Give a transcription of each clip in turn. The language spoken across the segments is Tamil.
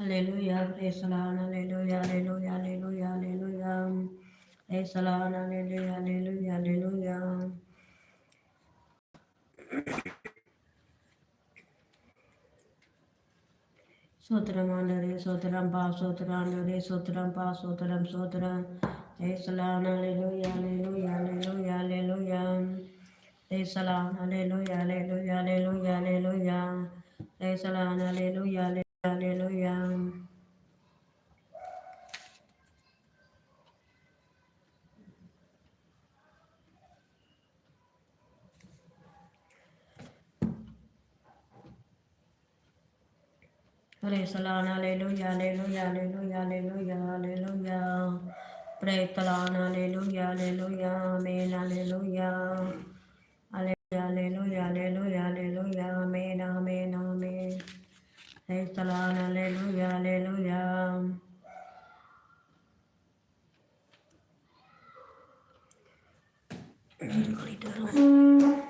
Hallelujah, praise the Lord, hallelujah, hallelujah, hallelujah, hallelujah. Praise the Lord, hallelujah, hallelujah, hallelujah. சோத்திரம் ஆண்டரே சோத்திரம் பா சோத்திரம் ஆண்டரே சோத்திரம் பா சோத்திரம் சோத்திரம் ஜெயசலான் அலையிலுயா அலையிலுயா அலையிலுயா அலையிலுயா ஜெயசலான் அலையிலுயா அலையிலுயா Hallelujah. Praise the Lord, hallelujah, hallelujah, hallelujah, hallelujah, hallelujah. Praise the Lord, hallelujah, hallelujah, amen, hallelujah. Hallelujah, hallelujah, hallelujah, hallelujah, amen, amen, Praise the Lord, hallelujah, hallelujah. Glory to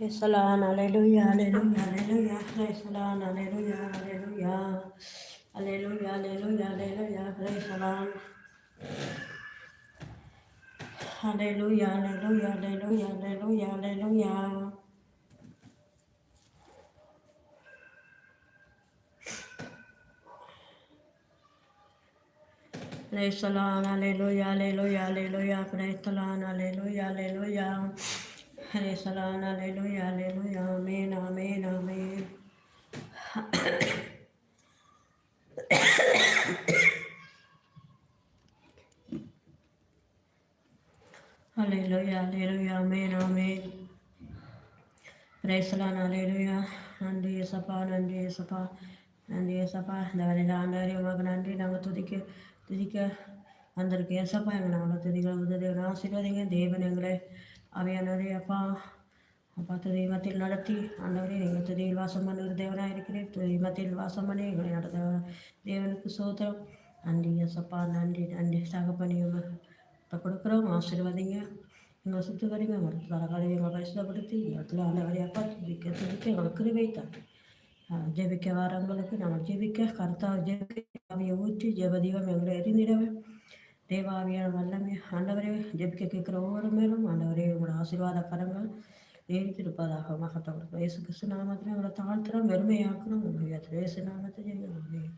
Hesalan, aleluya, aleluya, aleluya, Hesalan, aleluya, aleluya, aleluya, aleluya, aleluya, Hesalan. Aleluya, aleluya, aleluya, aleluya, aleluya. Praise the Lord, hallelujah, hallelujah, hallelujah, praise the Lord, hallelujah, hallelujah. ஹலே சலான் அலையலுயா அலையலுயா ஆமே நாமே நாமே அலையலுயா அலையலுயா ஆமே நாமே பிரேசலான் அலையலுயா நன்றி சப்பா நன்றி சப்பா நன்றி ஏசப்பா இந்த வேலையில் ஆண்டாரி உமக்கு நன்றி நாங்கள் துதிக்க துதிக்க வந்திருக்கோம் ஏசப்பா எங்கள் நாங்களும் துதிகளை உதவி ஆசீர்வாதிங்க தேவன் எங்களை அவையானவரே அப்பா. அப்பா துதிமத்தில் நடத்தி ஆண்டவரே நீங்கள் துதியில் வாசம் பண்ணுகிற தேவனாக இருக்கிறேன். துதிமத்தில் வாசம் பண்ணி எங்களை நடத்த தேவனுக்கு சோதரம் நன்றி ஏசப்பா நன்றி நன்றி. தகப்பனி உமக்கு இப்போ கொடுக்குறோம். ஆசீர்வாதிங்க. எங்களை சுற்றி வரீங்க தரகாலையும் எங்களை பரிசுத்தப்படுத்தி இந்த இடத்துல ஆண்டவரே அப்பா துதிக்க துதிக்க எங்களுக்கு கிருவை தாங்க ஜெபிக்க வரவங்களுக்கு நாங்கள் ஜெபிக்க கருத்தாக ஜெபிக்க அவையை ஊற்றி ஜெபதீபம் எங்களை எரிந்திடவே. தேவாவியான வல்லமே ஆண்டவரே ஜெபிக்க கேட்குற ஒவ்வொரு மேலும் ஆண்டவரே உங்களோட ஆசீர்வாத கரங்கள் நீடித்திருப்பதாக மகத்தவர்கள் இயேசு கிறிஸ்து நாமத்தில் எங்களை தாழ்த்துறோம் வெறுமையாக்கணும் உங்களுடைய இயேசு நாமத்தை ஜெயம்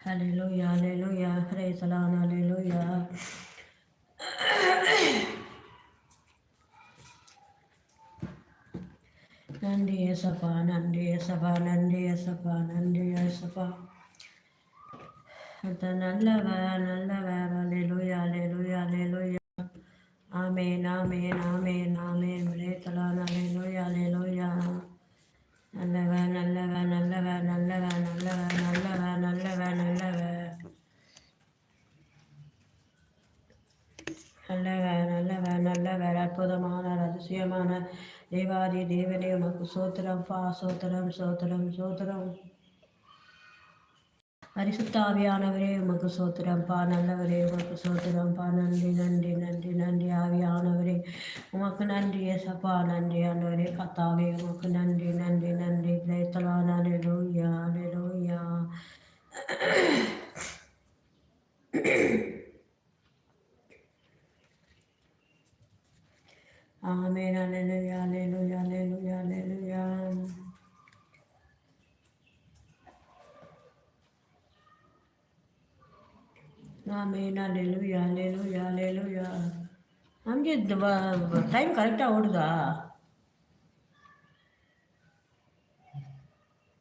Hallelujah, hallelujah, praise the Lord, hallelujah. நன்றி ஏசப்பா நன்றி ஏசப்பா நன்றி ஏசப்பா நன்றி ஏசப்பா நல்லவ நல்லவ அலையலுயா அலையலுயா அலையலுயா ஆமேன் நாமே ஆமேன் ஆமேன். விளைத்தலான் அலையலுயா அலையலுயா நல்லவ நல்லவ நல்லவ நல்லவ நல்லவ நல்லவ நல்லவ நல்லவ நல்லவ நல்லவ நல்லவர். அற்புதமான அதிசயமான தேவாதி தேவனே உமக்கு சோத்திரம் பா சோத்திரம் சோத்திரம் சோத்திரம். பரிசுத்தாவியானவரே உமக்கு சோத்திரம்ப்பா நல்லவரே உமக்கு சோத்திரம்ப்பா நன்றி நன்றி நன்றி நன்றி ஆவியானவரே உமக்கு நன்றி எசப்பா நன்றி ஆண்டவரே கத்தாவே உமக்கு நன்றி நன்றி நன்றி பிரேத்தலா நானே லோய்யா லோய்யா ஆமே நானே லோயா லே லோயா லே லோயா லே லோயா ఆమెనా లేలు యాలేలు యాలేలు యా టైం కరెక్ట్ అవ్వడుదా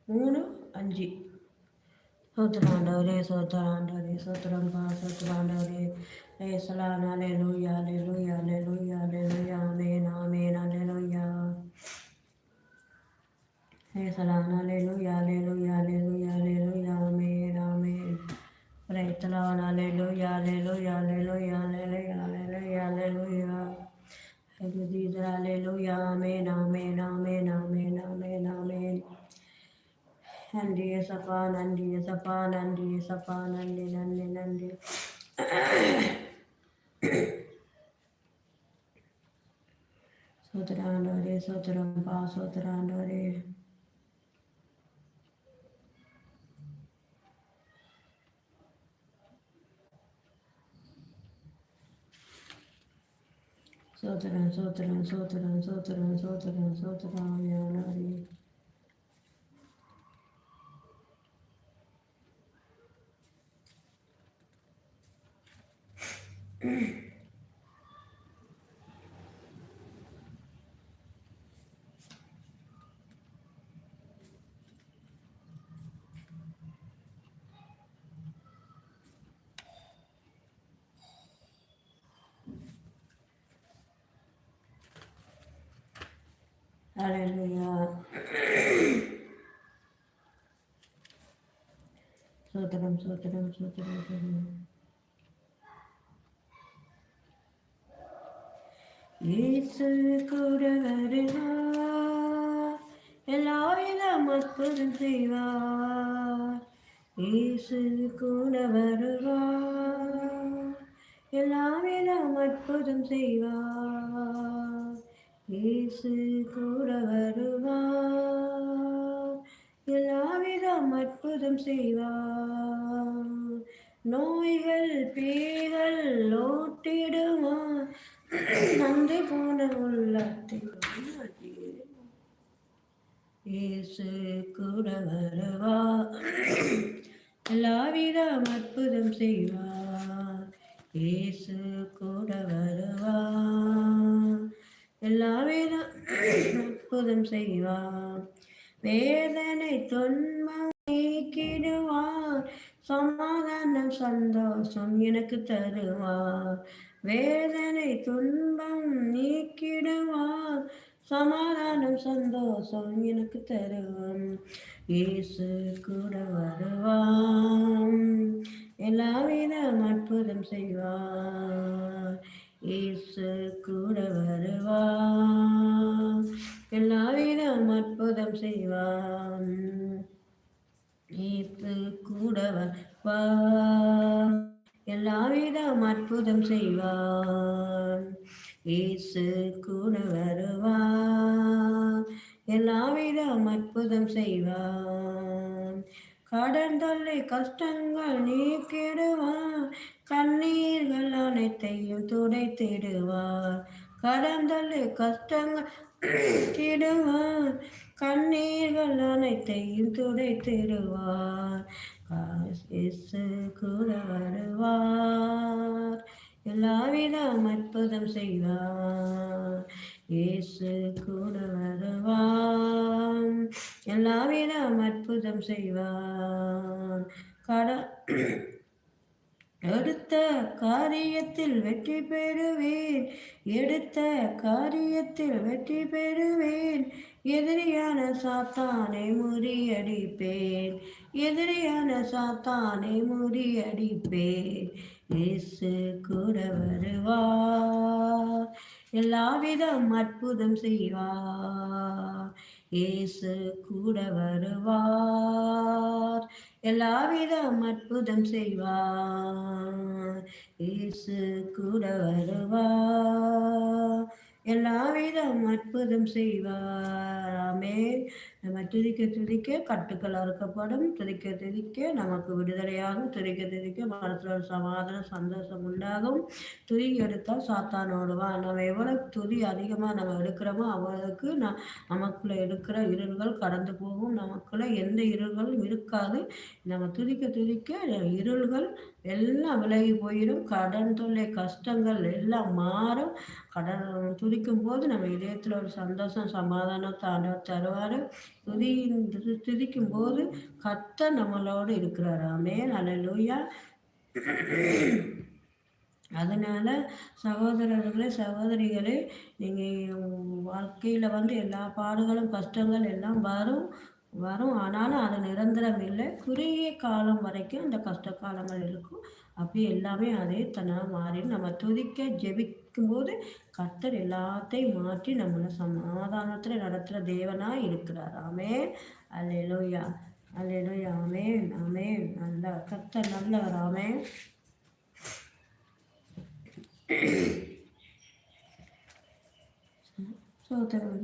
మూడు అంజు. సోత్రాండవరే సోత్రాండవరే సోత్రంగా సోత్రాండవరే ఏసలానాలేలు యాలేలు యాలేలు యాలేలు యామే నామే నాలేలు యా ఏసలానాలేలు యాలేలు యాలేలు యాలేలు ఎత్తలవన అలేలు యాలేలు యాలేలు యాలేలు యాలేలు యాలేలు యాలేలు యామే నామే నామే నామే నామే నామే నంది సపా నంది సపా నంది సపా నంది నంది నంది సోదరాండోరే సోదరం పా సోదరాండోరే 走着呢，走着呢，走着呢，走着呢，走着呢，走着呢，没有了你。வச்சுக்கோ திடம் வச்சுக்கோ திடம் வச்சுக்கோ இயேசு கூட வருவா எல்லாரும் அற்புதம் செய்வா இயேசு கூட வருவா எல்லாரும் அற்புதம் செய்வா இயேசு கூட வருவா எல்லாவிதம் அற்புதம் செய்வார் நோய்கள் பேய்கள் லோட்டிடுமா? நன்றி போன உள்ளத்தை இயேசு கூட வருவா. எல்லாவிதம் அற்புதம் செய்வார் இயேசு கூட வருவா. எல்லாவிதம் அற்புதம் செய்வார் வேதனை தொன்மம் நீக்கிடுவார். சமாதானம் சந்தோஷம் எனக்கு தருவார். வேதனை துன்பம் நீக்கிடுவார். சமாதானம் சந்தோஷம் எனக்கு தருவான் இயேசு கூட வருவான் எல்லாவிதம் அற்புதம் செய்வார். இயேசு கூட வருவான் எல்லாவிதம் அற்புதம் செய்வான் இயேசு கூடவர் எல்லாவிதம் அற்புதம் செய்வார். இயேசு கூட வருவார் எல்லாவிதம் அற்புதம் செய்வார். கடன் தொல்லை கஷ்டங்கள் நீக்கிடுவார். கண்ணீர்கள் அனைத்தையும் துடைத்திடுவார். கடன் தொல்லை கஷ்டங்கள் கிடுவார் கண்ணீர்கள் அனைத்தையும் துடைத்திடுவார். இயேசு கூட வருவார் எல்லாவிதம் அற்புதம் செய்வார். இயேசு கூட வருவான் எல்லாவிதம் அற்புதம் செய்வான் கட எடுத்த காரியத்தில் வெற்றி பெறுவேன். எடுத்த காரியத்தில் வெற்றி பெறுவேன். எதிரியான சாத்தானை முறியடிப்பேன். எதிரியான சாத்தானை முறியடிப்பேன். இயேசு கூட வருவார். எல்லாவிதம் அற்புதம் செய்வார். இயேசு கூட வருவார். எல்லாவிதம் அற்புதம் செய்வார். இயேசு கூட வருவார். எல்லாவிதம் அற்புதம் செய்வாராமே நம்ம துதிக்க துதிக்க கட்டுக்கள் அறுக்கப்படும். துதிக்க துதிக்க நமக்கு விடுதலையாகும். துதிக்க துதிக்க மனசில் ஒரு சமாதானம் சந்தோஷம் உண்டாகும். துதி எடுத்தால் சாத்தானோடுவா நம்ம எவ்வளோ துதி அதிகமாக நம்ம எடுக்கிறோமோ அவ்வளவுக்கு நான் நமக்குள்ள எடுக்கிற இருள்கள் கடந்து போகும். நமக்குள்ள எந்த இருள்களும் இருக்காது. நம்ம துதிக்க துதிக்க இருள்கள் எல்லாம் விலகி போயிடும். கடன் தொல்லை கஷ்டங்கள் எல்லாம் மாறும். கடன் துதிக்கும் போது நம்ம இதயத்தில் ஒரு சந்தோஷம் சமாதானம் தாண்ட தருவார். துதி துதிக்கும் போது கத்த நம்மளோடு இருக்கிறாராமே லூயா அதனால சகோதரர்களே சகோதரிகளே நீங்கள் வாழ்க்கையில் வந்து எல்லா பாடுகளும் கஷ்டங்கள் எல்லாம் வரும் வரும். ஆனாலும் அது நிரந்தரம் இல்லை. குறுகிய காலம் வரைக்கும் அந்த கஷ்ட காலங்கள் இருக்கும். அப்படி எல்லாமே அதே தன்னால் மாறி நம்ம துதிக்க ஜெபிக்கும்போது கர்த்தர் எல்லாத்தையும் மாற்றி நம்மளை சமாதானத்தில் நடத்துகிற தேவனாக இருக்கிறார். ஆமே அல்லையா அல்லையா ஆமே ஆமே நல்ல கர்த்தர் நல்லவர். ஆமே சோதரம்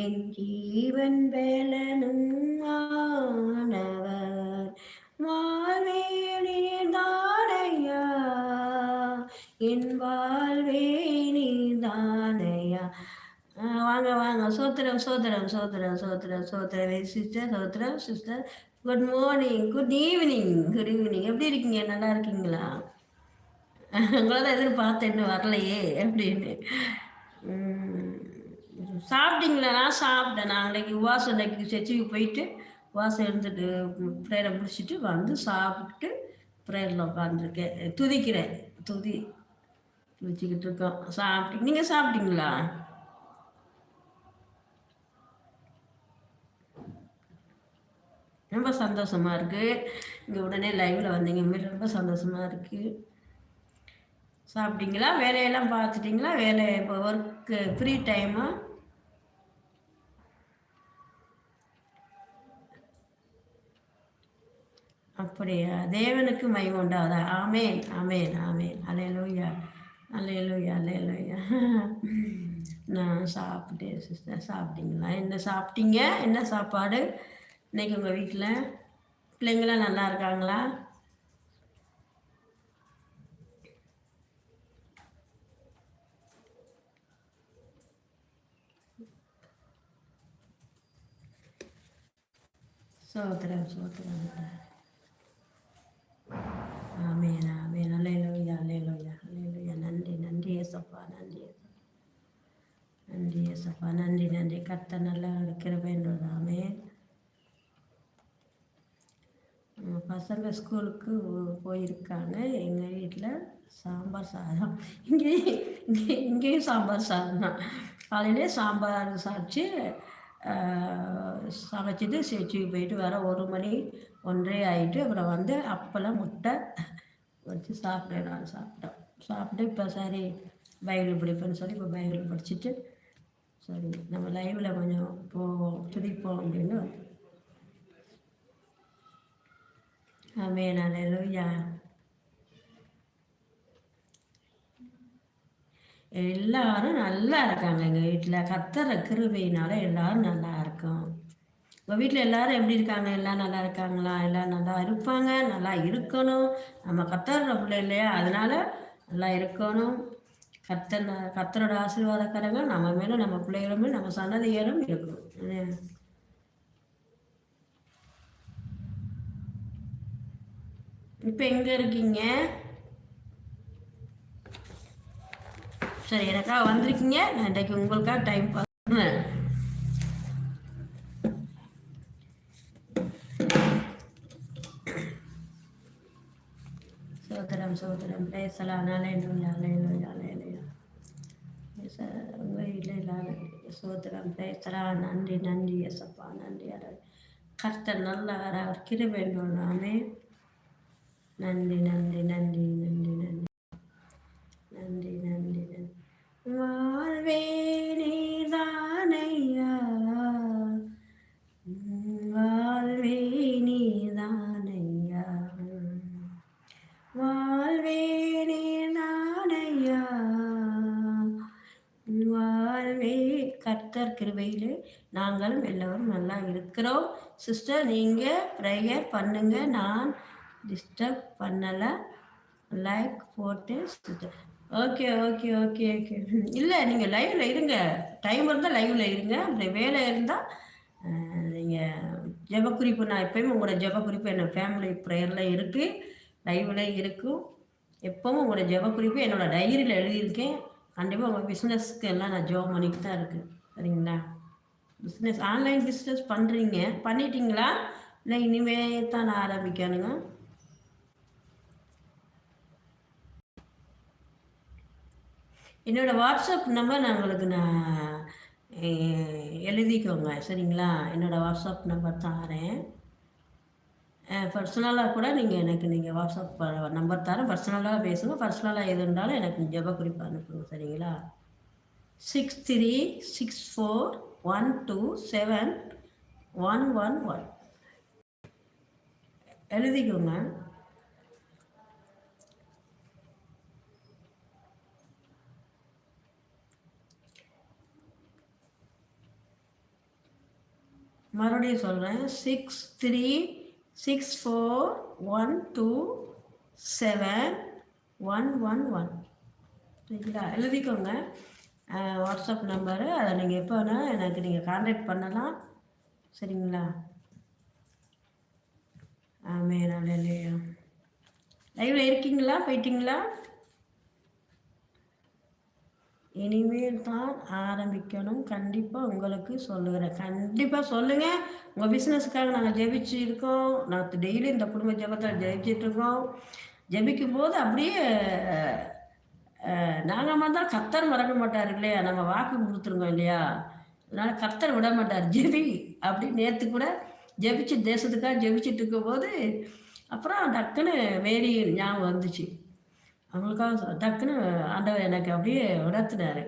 என் ஜீவன் பலனும் ஆனவர். வாழ்வேணி தானையா? என் வாழ்வேணி தானையா? வாங்க வாங்க. சோத்திரம் சோத்திரம் சோத்திரம் சோத்திரம் சோத்திரம். சிஸ்டர் சோத்திரம் sister good morning good evening good evening எப்படி இருக்கீங்க? நல்லா இருக்கீங்களா? உங்களை தான் எதிர்பார்த்தேன் இன்னும் வரலையே அப்படின்னு. சாப்பிட்டீங்களா? நான் சாப்பிட்டேன். நான் அன்றைக்கி உவாசம் அன்றைக்கி சர்ச்சுக்கு போயிட்டு உவாசம் இருந்துட்டு ப்ரேயரை முடிச்சுட்டு வந்து சாப்பிட்டு ப்ரேயரில் உட்காந்துருக்கேன் துதிக்கிறேன். துதி. துதிச்சிக்கிட்டு இருக்கோம். சாப்பிட்டு நீங்கள் சாப்பிட்டீங்களா? ரொம்ப சந்தோஷமாக இருக்குது இங்கே உடனே லைவில் வந்தீங்க. மாரி ரொம்ப சந்தோஷமாக இருக்குது சாப்பிட்டீங்களா? வேலையெல்லாம் பார்த்துட்டிங்களா? வேலை இப்போ ஒர்க்கு ஃப்ரீ டைமாக அப்படியா? தேவனுக்கு மயம் உண்டாவதா? ஆமேன் ஆமேன் ஆமேன். அலையலூயா அலையலூயா அலையலூயா நான் சாப்பிட்டேன் சிஸ்டர் சாப்பிட்டீங்களா? என்ன சாப்பிட்டீங்க? என்ன சாப்பாடு? இன்னைக்கு உங்கள் வீட்டில் பிள்ளைங்களாம் நல்லா இருக்காங்களா? சோத்திரம் சோத்திரம். ஆமேன் ஆமேன். அல்லையிலோயா அல்லையிலோயா அல்லையிலோயா நன்றி நன்றி ஏசப்பா நன்றி நன்றி ஏசப்பா நன்றி நன்றி. கர்த்த நல்லா இருக்கிறவேன்றது ஆமே பசங்க ஸ்கூலுக்கு போயிருக்காங்க. எங்கள் வீட்டில் சாம்பார் சாதம். இங்கே இங்கே இங்கேயும் சாம்பார் சாதம் தான் காலையிலே சாம்பார் சாப்பிட்டு சமைச்சிட்டு சேர்ச்சிக்கு போயிட்டு வர ஒரு மணி ஒன்றரை ஆகிட்டு அப்புறம் வந்து அப்போல்லாம் முட்டை வச்சு சாப்பிட்டேன் நான் சாப்பிட்டேன் சாப்பிட்டு இப்போ சரி பைபிள் படிப்பேன்னு சொல்லி இப்போ பைபிள் படிச்சுட்டு சரி நம்ம லைவில் கொஞ்சம் போவோம் துதிப்போம் அப்படின்னு. ஆமேன் அல்லேலூயா எல்லாரும் நல்லா இருக்காங்க எங்கள் வீட்டில் கத்தர கிருபையினால எல்லாரும் நல்லா இருக்கும். உங்கள் வீட்டில் எல்லாரும் எப்படி இருக்காங்க? எல்லாம் நல்லா இருக்காங்களா? எல்லாம் நல்லா இருப்பாங்க நல்லா இருக்கணும். நம்ம கத்தர பிள்ளை இல்லையா? அதனால நல்லா இருக்கணும். கத்தர் கத்தரோட ஆசீர்வாதக்காரங்க நம்ம மேலும் நம்ம பிள்ளைகளும் நம்ம சன்னதிகளும் இருக்கணும். இப்போ எங்கே இருக்கீங்க? சரி எனக்காக வந்திருக்கீங்க. நான் இன்றைக்கு உங்களுக்காக டைம் பார்க்குறேன் சோதரம் சோதரம் பேசலா சோதரம் பேசலா நன்றி நன்றி எசப்பா நன்றி கஷ்ட நல்லா அவர் கிருபேண்டோம் நாமே. நன்றி நன்றி நன்றி நன்றி நன்றி. நன்றி. வாழ்வே நீதானையா வாழ்வே நீதானையா வாழ்வே நீதானையா வாழ்வே கர்த்தர் கிருபையில் நாங்களும் எல்லோரும் நல்லா இருக்கிறோம். சிஸ்டர் நீங்கள் ப்ரேயர் பண்ணுங்கள் நான் டிஸ்டர்ப் பண்ணலை. லைக் போட்டு ஓகே ஓகே ஓகே ஓகே இல்லை நீங்கள் லைவில் இருங்க. டைம் இருந்தால் லைவில் இருங்க. அப்படி வேலை இருந்தால் நீங்கள் ஜபக்குறிப்பு நான் எப்போயுமே உங்களோட ஜபக்குறிப்பு என்ன ஃபேமிலி ப்ரேயரில் இருக்குது லைவில் இருக்கும் எப்போவும் உங்களோட ஜபக்குறிப்பு என்னோட டைரியில் எழுதியிருக்கேன். கண்டிப்பாக உங்கள் பிஸ்னஸ்க்கு எல்லாம் நான் ஜோப் பண்ணிட்டு தான் இருக்குது சரிங்களா? பிஸ்னஸ் ஆன்லைன் பிஸ்னஸ் பண்ணுறீங்க பண்ணிட்டீங்களா? இல்லை இனிமே தான் நான் ஆரம்பிக்கணுங்க என்னோடய வாட்ஸ்அப் நம்பர் நான் உங்களுக்கு நான் எழுதிக்கோங்க. சரிங்களா? என்னோடய வாட்ஸ்அப் நம்பர் தாரேன். பர்சனலாக கூட நீங்கள் எனக்கு நீங்கள் வாட்ஸ்அப் நம்பர் தரேன். பர்சனலாக பேசுங்க. பர்சனலாக எது இருந்தாலும் எனக்கு ஜப குறிப்பு அனுப்புங்க. சரிங்களா? Six three six four one two seven one one one எழுதிக்கோங்க. மறுபடியும் சொல்கிறேன் six three six four one two seven one one one சரிங்களா? எழுதிக்கோங்க. வாட்ஸ்அப் நம்பரு அதை நீங்கள் எப்போ வேணால் எனக்கு நீங்கள் கான்டாக்ட் பண்ணலாம். சரிங்களா? ஆமே இல்லையா லைவில் இருக்கீங்களா? போயிட்டீங்களா? இனிமேல் தான் ஆரம்பிக்கணும். கண்டிப்பாக உங்களுக்கு சொல்லுகிறேன். கண்டிப்பாக சொல்லுங்கள் உங்கள் பிஸ்னஸுக்காக நாங்கள் ஜெபிச்சு இருக்கோம் நான் டெய்லி இந்த குடும்ப ஜெபத்தில் ஜெபிச்சுட்டு இருக்கோம் ஜெபிக்கும் போது அப்படியே நாங்கள் வந்தால் கத்தர் மறக்க மாட்டார் இல்லையா நம்ம வாக்கு கொடுத்துருக்கோம் இல்லையா? அதனால் கத்தர் விட மாட்டார். ஜெபி அப்படி நேற்று கூட ஜெபிச்சு தேசத்துக்காக ஜெபிச்சுட்டு இருக்கும்போது அப்புறம் டக்குன்னு மேரி ஞாபகம் வந்துச்சு. அவங்களுக்காக டக்குன்னு ஆண்டவர் எனக்கு அப்படியே உணர்த்தினாரு.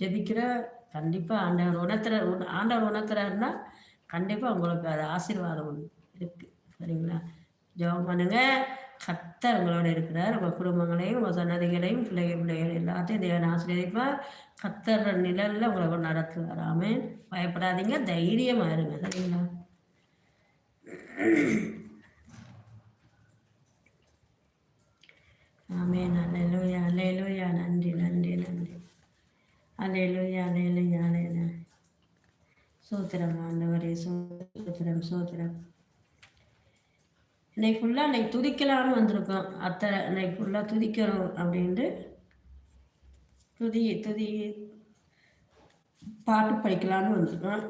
ஜெபிக்கிற கண்டிப்பாக ஆண்டவர் உணர்த்துற ஆண்டவர் உணர்த்துறாருன்னா கண்டிப்பாக உங்களுக்கு அது ஆசீர்வாதம் இருக்குது சரிங்களா? ஜெபம் பண்ணுங்க. கத்தர் உங்களோட இருக்கிறார். உங்கள் குடும்பங்களையும் உங்கள் சன்னதிகளையும் பிள்ளைகள் பிள்ளைகள் எல்லாத்தையும் தேவன் ஆசிரியப்பார் கத்தர் நிழலில் உங்களை நடத்து வராமல் பயப்படாதீங்க. தைரியமாக இருங்க. சரிங்களா? ஆமேன். அலையலூயா அலையலூயா நன்றி நன்றி நன்றி. அலையலூயா அலையலூயா அலையலா சோத்திரம் ஆண்டவரே சோத்திரம் சோத்திரம். இன்னைக்கு ஃபுல்லாக இன்னைக்கு துதிக்கலாம்னு வந்திருக்கோம். அத்தை இன்னைக்கு ஃபுல்லாக துதிக்கணும் அப்படின்ட்டு துதி துதி பாட்டு படிக்கலான்னு வந்திருக்கோம்.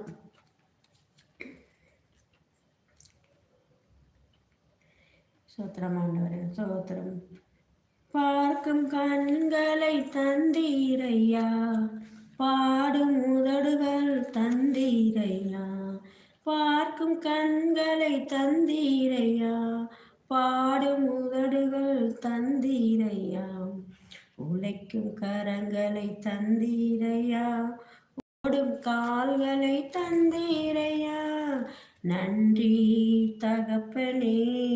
சோத்திரம் ஆண்டவரே சோத்திரம். பார்க்கும் கண்களை தந்தீரையா? பாடும் உதடுகள் தந்தீரையா? பார்க்கும் கண்களை தந்தீரையா? பாடும் உதடுகள் தந்தீரையா? உழைக்கும் கரங்களை தந்தீரையா? ஓடும் கால்களை தந்தீரையா? நன்றி தகப்பனே.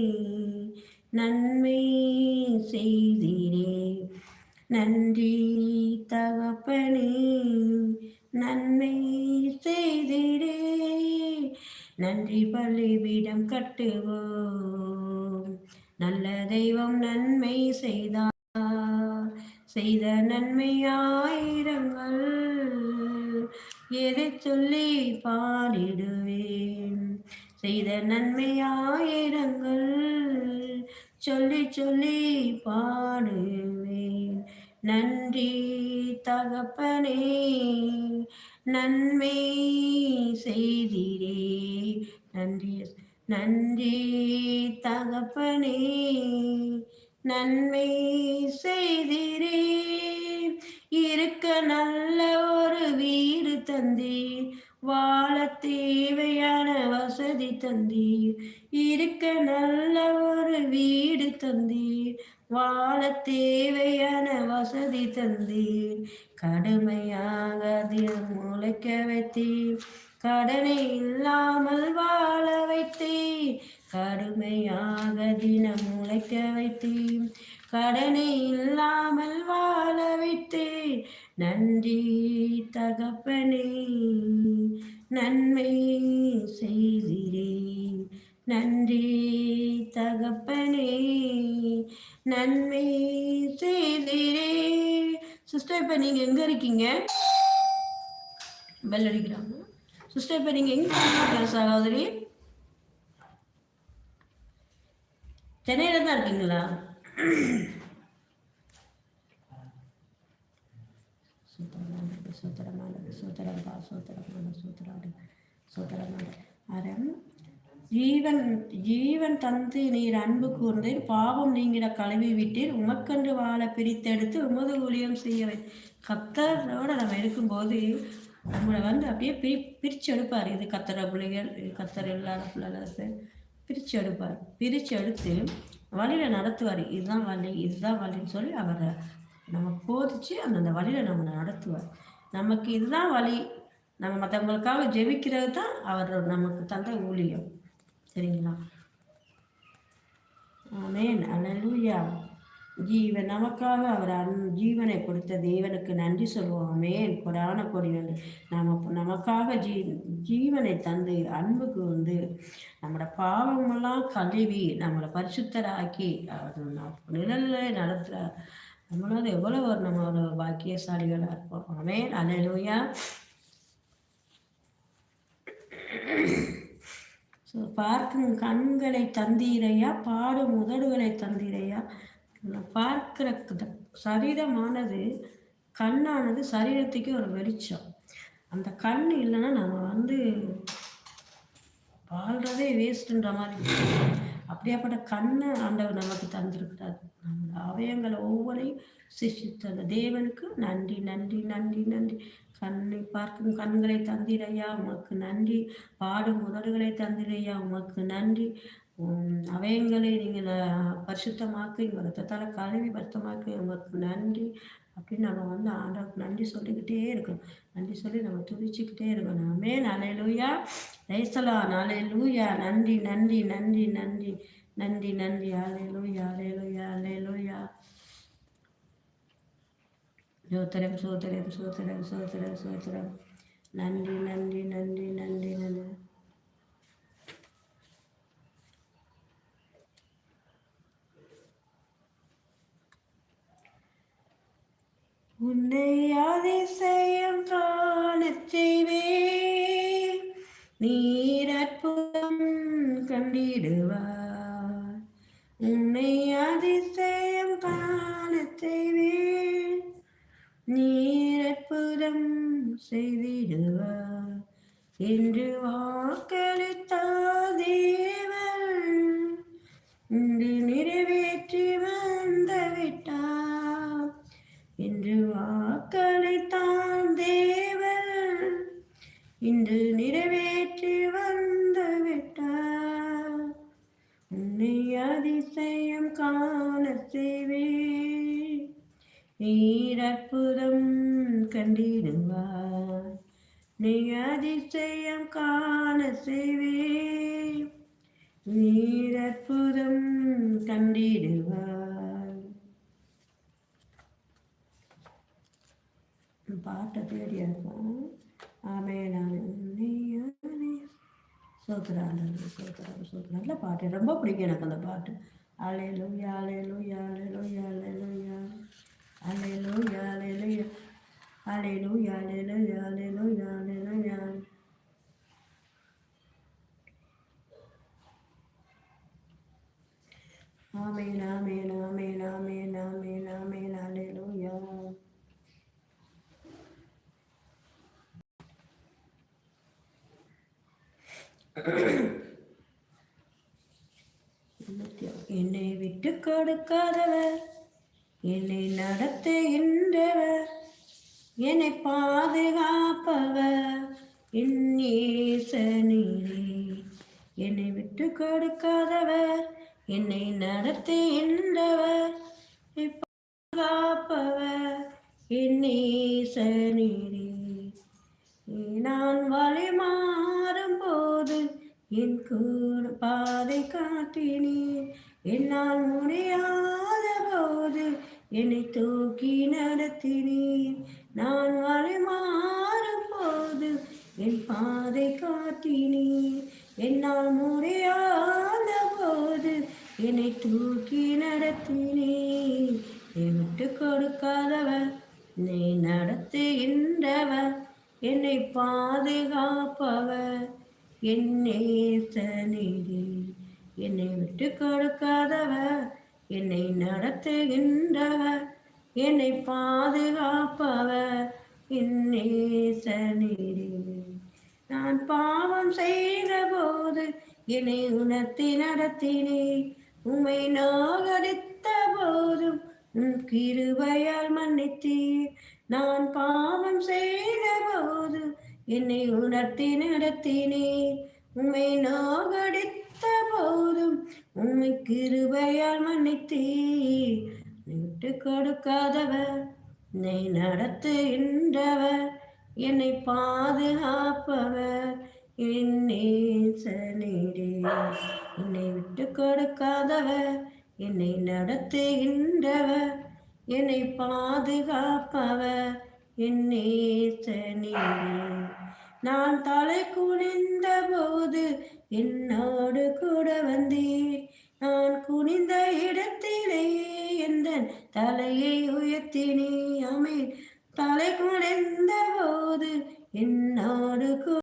நன்மை செய்தீரே நன்றி தகப்பனே நன்மை செய்திடே நன்றி பள்ளிவிடம் கட்டுவோம். நல்ல தெய்வம் நன்மை செய்தார். செய்த நன்மை ஆயிரங்கள் எதை சொல்லி பாடிடுவேன். செய்த நன்மை ஆயிரங்கள் சொல்லி சொல்லி பாடுவேன். நன்றி தகப்பனே நன்மை செய்திரே நன்றி நன்றி தகப்பனே நன்மை செய்திரே இருக்க நல்ல ஒரு வீடு தந்தீர். வாழ தேவையான வசதி தந்தீர். இருக்க நல்ல ஒரு வீடு தந்தீர். வாழ தேவையான வசதி தந்தீர். கடுமையாக தினம் முளைக்க வைத்தீர். கடனை இல்லாமல் வாழ வைத்தீர். கடுமையாக தினம் முளைக்க வைத்தீர். கடனை இல்லாமல் வாழ வைத்தீர் நன்றி தகப்பனே நன்மை செய்திரே நன்றி தகப்பனே நன்மை செய்திரே சிஸ்டர் இப்போ நீங்கள் எங்கே இருக்கீங்க? பெல் அடிக்கிறாங்க. சிஸ்டர் இப்போ நீங்கள் எங்கே இருக்கீங்க சகோதரி? சென்னையில் தான் இருக்கீங்களா? சுத்தரமானது சுத்தரமானது சுத்தரம்பா சுத்தரமான சூத்திரம் சுத்தரமான அறம் ஜீவன் ஜீவன் தந்து நீர் அன்பு கூர்ந்தீர் பாவம் நீங்கிட கழுவி விட்டீர். உமக்கன்று வாழ பிரித்தெடுத்து உமது ஊழியம் செய்ய கத்தரோட நம்ம இருக்கும்போது நம்மளை வந்து அப்படியே பிரி பிரித்து எடுப்பார். இது கத்தர பிள்ளைகள் இது கத்தர் இல்லாத பிள்ளைகள் பிரித்து எடுப்பார். பிரித்து எடுத்து வழியில் நடத்துவார். இதுதான் வழி இதுதான் வழின்னு சொல்லி அவரை நம்ம போதிச்சு அந்தந்த வழியில் நம்ம நடத்துவார். நமக்கு இதுதான் வழி. நம்ம மற்றவங்களுக்காக ஜெபிக்கிறது தான் அவர் நமக்கு தந்த ஊழியம். சரிங்களா? ஆமேன். அலலூயா. ஜீவன் நமக்காக அவர் அன் ஜீவனை கொடுத்த தேவனுக்கு நன்றி சொல்வோமே ஆமேன். கொடான கொடி வந்து நம்ம நமக்காக ஜீ ஜீவனை தந்து அன்புக்கு வந்து நம்மளோட பாவமெல்லாம் கழுவி நம்மளை பரிசுத்தராக்கி அவர் நிழலில் நடத்துகிற நம்மளால எவ்வளோ ஒரு நம்ம ஒரு பாக்கியசாலிகளாக இருப்போம். ஆமே அலலூயா ஸோ பார்க்கும் கண்களை தந்தீரையா? பாடும் உதடுகளை தந்தீரையா? பார்க்கிற சரீரமானது கண்ணானது சரீரத்துக்கு ஒரு வெளிச்சம். அந்த கண் இல்லைன்னா நம்ம வந்து வாழ்றதே வேஸ்ட்டுன்ற மாதிரி. அப்படியாப்பட்ட கண்ணை ஆண்டவர் நமக்கு தந்திருக்கிறார். நம்ம அவயங்களை ஒவ்வொன்றையும் சிஷித்தது தேவனுக்கு நன்றி நன்றி நன்றி நன்றி. கண்ணை பார்க்கும் கண்களை தந்திரையா உமக்கு நன்றி. பாடும் உதடுகளை தந்திரையா உமக்கு நன்றி. அவயங்களை நீங்கள் பரிசுத்தமாக்கு எங்கள் ரத்தத்தால் கழுவி பரிசுத்தமாக்கு உங்களுக்கு நன்றி அப்படின்னு நம்ம வந்து ஆண்டவருக்கு நன்றி சொல்லிக்கிட்டே இருக்கணும். நன்றி சொல்லி நம்ம துதிச்சுக்கிட்டே இருக்கணும். நாமே நாளை லூயா ரைசலா நாளை லூயா நன்றி நன்றி நன்றி நன்றி நன்றி நன்றி. ஆலை லூயா அலே லூயா அலே லூயா சோத்திரம் சோத்திரம் சோத்திரம் சோத்திரம் சோத்திரம். நன்றி நன்றி நன்றி நன்றி நன்றி. உன்னை அதிசயம் காணச் செய்வேன். நீர் அற்புதம் கண்டிடுவார். உன்னை அதிசயம் காணச் செய்வேன். நீர் அற்புதம் செய்திடுவார். என்று வாக்களித்தார் தேவே. நீர் அற்புதம் கண்டிடுவார். நீ அதிசயம் காண செய்வே. நீர் அற்புதம் கண்டிடுவார். பாட்டை தேடி இருக்கும் ஆமே நான் சோத்துறாங்க சோத்துறாங்க சோத்துறாங்க நல்ல பாட்டு. ரொம்ப பிடிக்கும் எனக்கு அந்த பாட்டு. அலையிலோ யாழையிலோ யாழையிலோ யாழையிலோ யா அலையிலோ யாழையிலோ அலையிலோ யாழையிலோ யாழையிலோ யாழையிலோ யா ஆமேன் ஆமேன் ஆமேன் ஆமேன் ஆமேன் ஆமேன் என்னை விட்டு கொடுக்காதவர். என்னை நடத்துகின்றவர் என்னை பாதுகாப்பவர். இன்னீசனிலே என்னை விட்டு கொடுக்காதவர். என்னை நடத்துகின்றவர் பாதுகாப்பவர். இன்னீசனிலே நான் வழி மாறும் போது என் கூட பாதை காட்டினேன் என்னால் முடியாத போது என்னை தூக்கி நடத்தினீர். நான் வலை மாறும் போது என் பாதை காட்டினீர். என்னால் முடியாத போது என்னை தூக்கி நடத்தினீர். நீ விட்டு கொடுக்காதவர் நீ நடத்துகின்றவர் என்னை பாதுகாப்பவர். என் நேசனிடே என்னை விட்டு கொடுக்காதவர் என்னை நடத்துகின்றவர் என்னை பாதுகாப்பவர். என்னே நான் பாவம் செய்த போது என்னை உணர்த்தி நடத்தினே உமை நாகடித்த போதும் உன் கிருபையால் மன்னித்தீர். நான் பாவம் செய்த போது என்னை உணர்த்தி நடத்தினே உமை உண்மை போதும். உண்மை கிருபையால் மன்னித்தீ விட்டு கொடுக்காதவர் என்னை நடத்துகின்றவர் என்னை பாதுகாப்பவர். என்னே என்னை விட்டு கொடுக்காதவர் என்னை நடத்துகின்றவர் என்னை பாதுகாப்பவர். என்னே நான் தலை குனிந்த போது என்னோடு கூட வந்தீர். நான் குனிந்த இடத்திலேயே எந்த தலையை உயர்த்தினே. அமேன் தலை குடைந்த போது என்னோடு